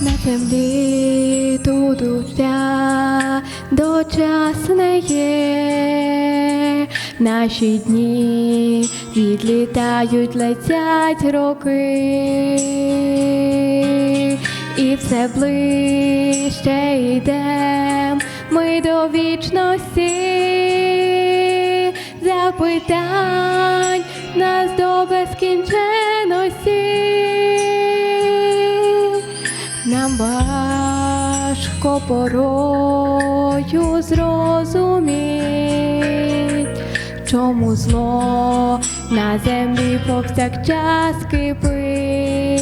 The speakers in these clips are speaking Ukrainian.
землі тут уся дочасне є. Наші дні відлітають, летять роки, і все ближче йдем ми до вічності запитань нас до безкінченості. Нам важко порою зрозуміть, чому зло на землі повсякчас кипить,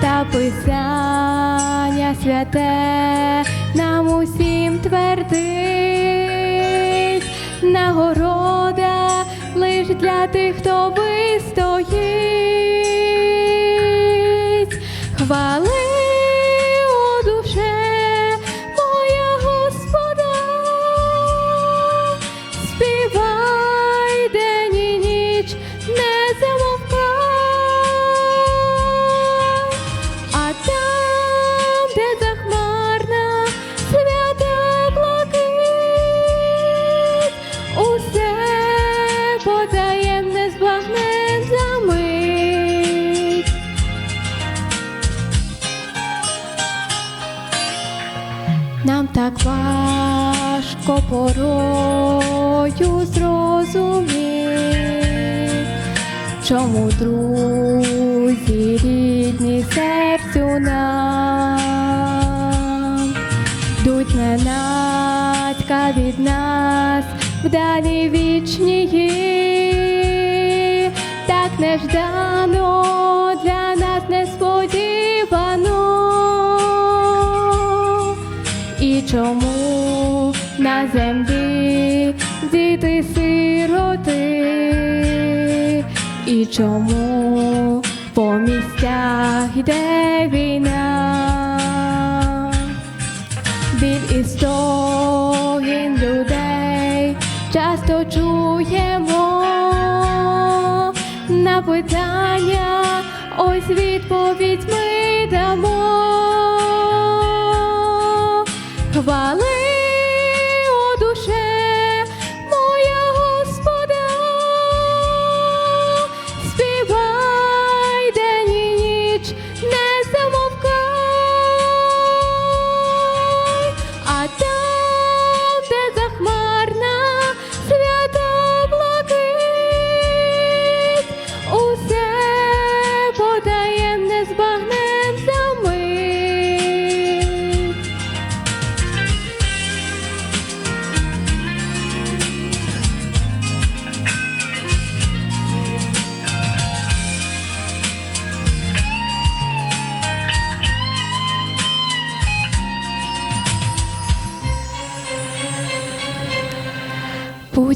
та писання святе нам усім твердить, нагорода лиш для тих, хто Нам так важко порою зрозуміти, чому друзі рідні серцю нам йдуть ненацька від нас вдалі вічнії, так неждано чому на землі діти сироти? І чому по місцях йде війна? Біль і стогін людей часто чуємо на питання, ось відповідь ми дамо. Хвали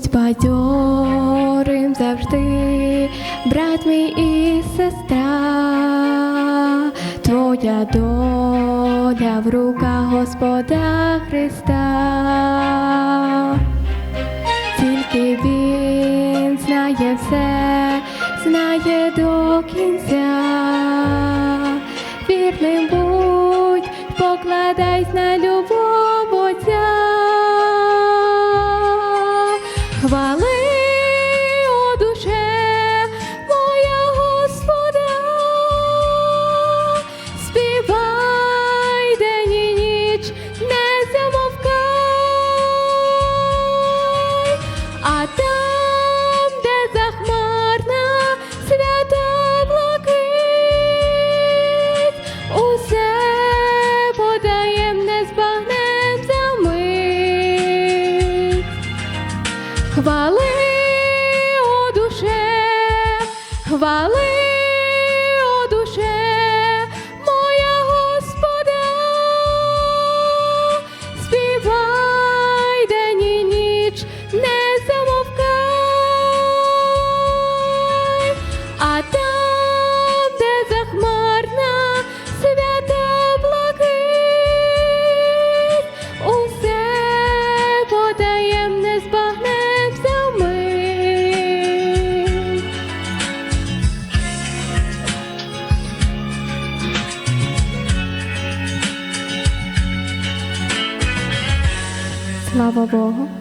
Будь бадьорим завжди, брат мій і сестра, твоя доля в руках Господа Христа. Тільки він знає все, знає до кінця. Вірним будь, покладайсь на любов Хвали у душе, хвали Слава Богу.